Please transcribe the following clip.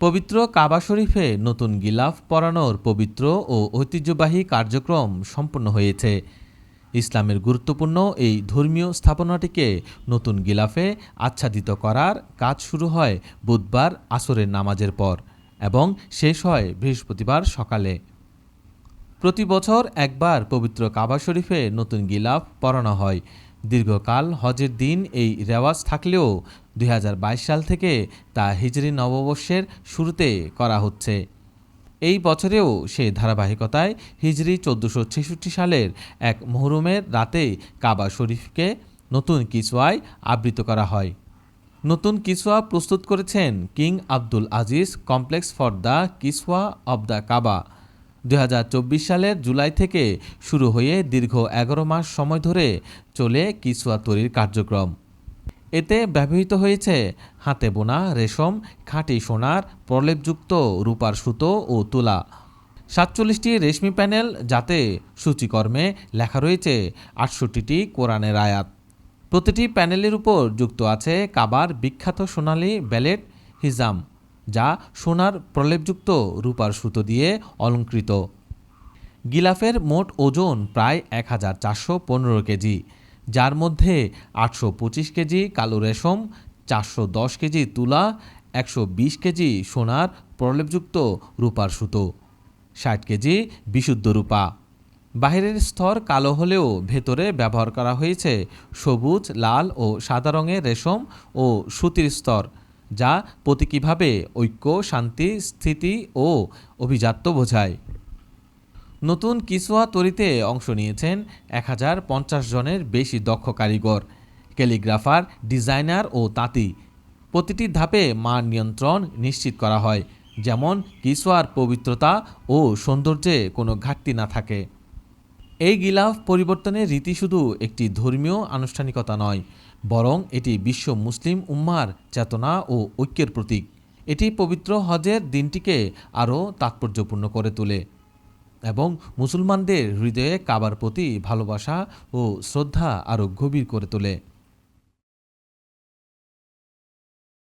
পবিত্র কাবা শরীফে নতুন গিলাফ পরানোর পবিত্র ও ঐতিহ্যবাহী কার্যক্রম সম্পন্ন হয়েছে। ইসলামের গুরুত্বপূর্ণ এই ধর্মীয় স্থাপনাটিকে নতুন গিলাফে আচ্ছাদিত করার কাজ শুরু হয় বুধবার আসরের নামাজের পর এবং শেষ হয় বৃহস্পতিবার সকালে। প্রতি বছর একবার পবিত্র কাবা শরীফে নতুন গিলাফ পরানো হয়। দীর্ঘকাল হজের দিন এই রেওয়াজ থাকলেও দুই হাজার বাইশ সাল থেকে তা হিজরি নববর্ষের শুরুতে করা হচ্ছে। এই বছরেও সে ধারাবাহিকতায় হিজরি চোদ্দোশো ছেষট্টি সালের এক মহরুমের রাতে কাবা শরীফকে নতুন কিসওয়ায় আবৃত করা হয়। নতুন কিসওয়া প্রস্তুত করেছেন king Abdul Aziz complex for the Kiswa of the Kaaba. দুই হাজার চব্বিশ সালের জুলাই থেকে শুরু হয়ে দীর্ঘ এগারো মাস সময় ধরে চলে কিসওয়া তৈরির কার্যক্রম। এতে ব্যবহৃত হয়েছে হাতে বোনা, রেশম, খাঁটি সোনার, প্রলেপযুক্ত রূপার সুতো ও তুলা। সাতচল্লিশটি রেশমি প্যানেল যাতে সূচিকর্মে লেখা রয়েছে আটষট্টিটি কোরআনের আয়াত। প্রতিটি প্যানেলের উপর যুক্ত আছে কাবার বিখ্যাত সোনালি ব্যালেট, হিজাম, যা সোনার প্রলেপযুক্ত রূপার সুতো দিয়ে অলঙ্কৃত। গিলাফের মোট ওজন প্রায় এক হাজার চারশো পনেরো কেজি। যার মধ্যে আটশো পঁচিশ কেজি কালো রেশম, চারশো দশ কেজি তুলা, একশো বিশ কেজি সোনার প্রলেপযুক্ত রূপার সুতো, ষাট কেজি বিশুদ্ধ রূপা। বাহিরের স্তর কালো হলেও ভেতরে ব্যবহার করা হয়েছে সবুজ, লাল ও সাদা রঙের রেশম ও সুতির স্তর, যা প্রতীকীভাবে ঐক্য, শান্তি, স্থিতি ও অভিজাত্য বোঝায়। নতুন কিসোয়া তৈরিতে অংশ নিয়েছেন এক হাজার পঞ্চাশ জনের বেশি দক্ষ কারিগর, ক্যালিগ্রাফার, ডিজাইনার ও তাঁতি। প্রতিটি ধাপে মান নিয়ন্ত্রণ নিশ্চিত করা হয়, যেমন কিসোয়ার পবিত্রতা ও সৌন্দর্যে কোনো ঘাটতি না থাকে। এই গিলাফ পরিবর্তনের রীতি শুধু একটি ধর্মীয় আনুষ্ঠানিকতা নয়, বরং এটি বিশ্ব মুসলিম উম্মার চেতনা ও ঐক্যের প্রতীক। এটি পবিত্র হজের দিনটিকে আরও তাৎপর্যপূর্ণ করে তোলে। এবং মুসলমানদের হৃদয়ে কাবার প্রতি ভালোবাসা ও শ্রদ্ধা আরও গভীর করে তোলে।